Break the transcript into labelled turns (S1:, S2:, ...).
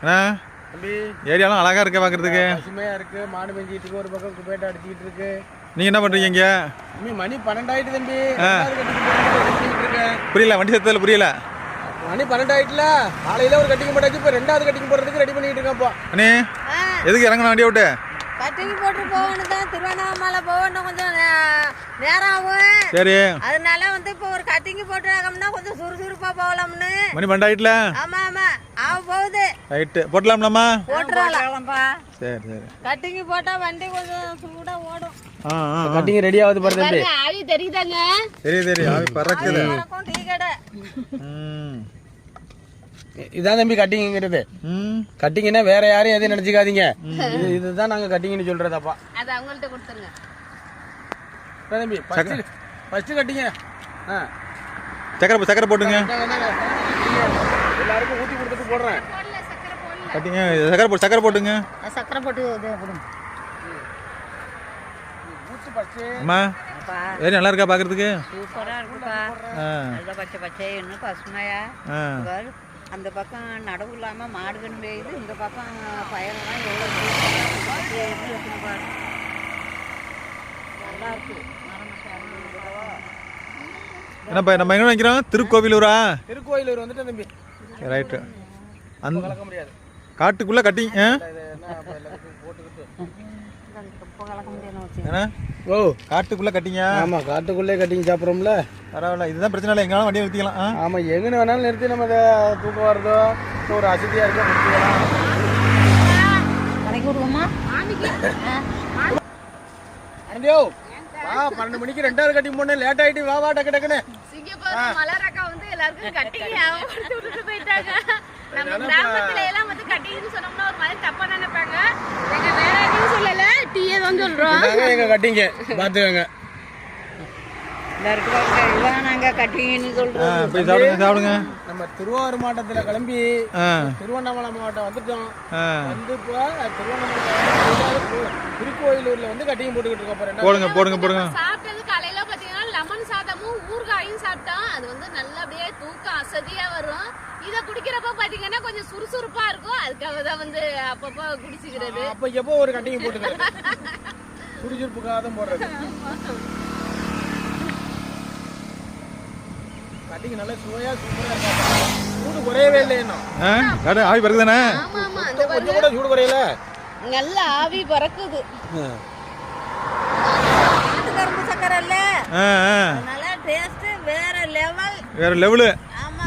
S1: அண்ணா
S2: தம்பி.
S1: ஏரியாலாம் அழகா இருக்கே பார்க்கறதுக்கு
S2: பசுமையா இருக்கு. மாடு மேஞ்சிட்டு இருக்கு ஒரு பக்கம் குப்பேட்டை அடிச்சுக்கிட்டு இருக்கு.
S1: நீங்க என்ன பண்றீங்க இங்க?
S2: தம்பி மணி பன்னெண்டாயிட்டு தம்பி.
S1: புரியல வண்டி சத்தத்தில் புரியல.
S2: மணி பன்னெண்டாயிட்டுல காலையில ஒரு கட்டிங் போட்டாச்சு இப்போ ரெண்டாவது கட்டிங் போடுறதுக்கு ரெடி பண்ணிட்டு இருக்கேன் இப்போ.
S1: அண்ணே எதுக்கு இறங்கணும் வண்டியை விட்டு?
S3: கட்டிங் போட்டு போகணும் தான். திருவண்ணாமலை போகணும். கொஞ்சம் நேரம் ஆகும்
S1: சரி.
S3: அதனால வந்து இப்போ ஒரு கட்டிங் போட்டு ராகம்னா கொஞ்சம் சுறுசுறுப்பா போகலாம்னு.
S1: மணி
S3: போகுது
S1: ரைட்டு போட்டலாம்லாமா சரி சரி.
S3: கட்டிங் போட்டா வண்டி கொஞ்சம் சூடா ஓடும்.
S2: கட்டிங் ரெடி ஆகுது பாரு தம்பி.
S3: ஆவி தெரியுதாங்க?
S1: சரி சரி ஆவி பறக்குது.
S3: டீ கடை.
S2: இதான் தம்பி கட்டிங்கிறது
S1: ம்.
S2: கட்டிங்னா வேற யாரையும் எதையும் நினைச்சுக்காதீங்க. இது இதுதான் நாங்க கட்டிங்னு சொல்றதப்பா.
S3: அது அவங்கள்ட்ட கொடுத்துருங்க.
S2: தம்பி ஃபர்ஸ்ட் ஃபர்ஸ்ட் கட்டிங்க ஆ.
S1: சக்கரை சக்கரை போட்டுங்க.
S2: எல்லாருக்கும் ஊத்தி கொடுத்துட்டு போடுறேன்.
S1: கட்டிங்க சக்கரை போட்டு சக்கரை போட்டுங்க.
S3: சக்கரை போட்டு
S1: அம்மா ஏரியா நல்லா இருக்கா பார்க்கறதுக்கு
S3: சூப்பரா இருக்குப்பா. நல்ல பச்சை பச்சை இன்னும் பசுமையா. அந்த பக்கம் நடவு இல்லாம மாடுகன் பெய்யுது இந்த பக்கம் பயங்கரம் எவ்வளோ. நல்லா இருக்கு.
S1: என்னப்பா நம்ம எங்க நினைக்கிறோம் திருக்கோவிலூரா?
S2: திருக்கோயிலூர் வந்துட்டு தம்பி.
S1: ரைட்டு அந்த
S2: முடியாது.
S1: காட்டுக்குள்ள கட்டி
S2: ஓ
S1: காட்டுக்குள்ள கட்டிங்க.
S2: ஆமா காட்டுக்குள்ளே கட்டிங் சாப்பிட்றோம்ல.
S1: பரவாயில்ல இதுதான் பிரச்சனை இல்லை. எங்களாலும் வண்டியை நிறுத்திக்கலாம் ஆ?
S2: ஆமா எங்கன்னு வேணாலும் நிறுத்தி நம்ம அதை தூக்கம் வருதோ ஒரு அசதியா இருக்கோ நிறுத்திக்கலாம். வா பன்னெண்டு மணிக்கு ரெண்டாவது கட்டிங் போனேன். லேட் ஆயிட்டு வா வா டக்கு டக்குன்னு.
S4: எல்லாருக்கும் கட்டிங் ஞாபகப்படுத்தி விட்டுட்டு போயிட்டாங்க. நம்ம கிராமத்துல எல்லாம் வந்து கட்டிங்னு சொன்னோம்னா ஒரு மாதிரி தப்பா நினைப்பாங்க. எங்க வேற எதுவும் சொல்லல டீயே தான் சொல்றோம்.
S2: எங்க கட்டிங்க.
S1: சாப்பிடுங்க
S2: நம்ம திருவாரூர் மாவட்டத்துல கிளம்பி திருவண்ணாமலை மாவட்டம் வந்துட்டோம். வந்து இப்போ திருவண்ணாமலை திருக்கோயிலூர்ல வந்து கட்டிங் போட்டுக்கிட்டு இருக்கோம்
S1: போடுங்க போடுங்க போடுங்க
S4: சாப்பிட்டது காலையில பாத்தீங்கன்னா லெமன் ஊறுகாயும் சாப்பிட்டோம் அது வந்து நல்லபடியா தூக்கம் அசதியா வரும். இத குடிக்கிறப்ப பாத்தீங்கன்னா கொஞ்சம் சுறுசுறுப்பா இருக்கும். அதுக்காக தான் வந்து அப்பப்போ குடிச்சுக்கிறது.
S2: அப்ப எப்போ ஒரு கட்டிங் போட்டுக்கிறது சுறுசுறுப்புக்காக தான் போடுறது கட்டிங் நல்லா சுவையா சூப்பரா இருக்கா சூடு குறையவே இல்லை இன்னும்.
S1: ஆவி பறக்குதானே
S4: ஆமா ஆமா. அந்த
S2: கொஞ்சம் கூட சூடு குறையல.
S4: நல்ல ஆவி பறக்குது.
S3: கரும்பு சக்கரை இல்ல. அதனால டேஸ்ட் வேற லெவல்
S1: வேற லெவலு
S3: ஆமா